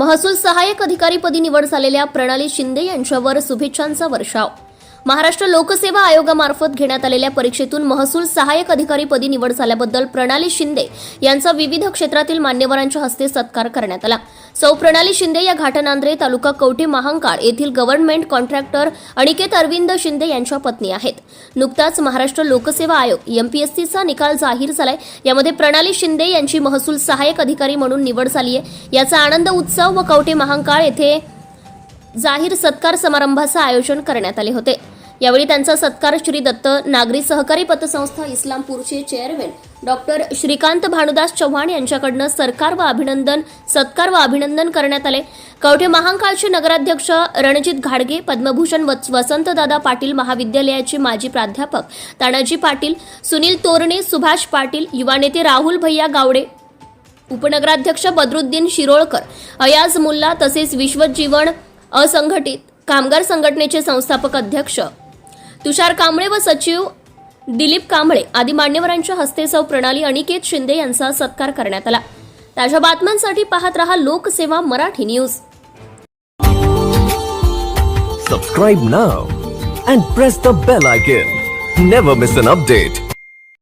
महसूल सहाय्यक अधिकारीपदी निवड झालेल्या प्रणाली शिंदे यांच्यावर शुभेच्छांचा वर्षाव. महाराष्ट्र लोकसेवा आयोगामार्फत घेण्यात आलेल्या परीक्षेतून महसूल सहाय्यक अधिकारीपदी निवड झाल्याबद्दल प्रणाली शिंदे यांचा विविध क्षेत्रातील मान्यवरांच्या हस्ते सत्कार करण्यात आला. सौ प्रणाली शिंदे या घाटनांद्रे तालुका कवठे महांकाळ येथील गव्हर्नमेंट कॉन्ट्रॅक्टर अनिकेत अरविंद शिंदे यांच्या पत्नी आहेत. नुकताच महाराष्ट्र लोकसेवा आयोग एमपीएससीचा निकाल जाहीर झालाय. यामध्ये प्रणाली शिंदे यांची महसूल सहाय्यक अधिकारी म्हणून निवड झाली आहे याचा आनंद उत्सव व कवठे महांकाळ येथे जाहीर सत्कार समारंभाचं आयोजन करण्यात आले होते. यावेळी त्यांचा सत्कार श्री दत्त नागरी सहकारी पतसंस्था इस्लामपूरचे चेअरमॅन डॉक्टर श्रीकांत भानुदास चव्हाण यांच्याकडनं सरकार व अभिनंदन सत्कार व अभिनंदन करण्यात आले. कवठे महांकाळचे नगराध्यक्ष रणजित घाडगे पद्मभूषण वसंतदादा पाटील महाविद्यालयाचे माजी प्राध्यापक तानाजी पाटील सुनील तोरणे सुभाष पाटील युवा नेते राहुल भैया गावडे उपनगराध्यक्ष बदरुद्दीन शिरोळकर अयाज मुल्ला तसेच विश्वजीवन असंघटित कामगार संघटनेचे संस्थापक अध्यक्ष तुषार कांबळे व सचिव दिलीप कांबळे आदी मान्यवरांच्या हस्ते सौ प्रणाली अनिकेत शिंदे यांचा सत्कार करण्यात आला. ताज्या बातम्यांसाठी पाहत रहा Lokseva Marathi news. Subscribe now and press the bell icon never miss an update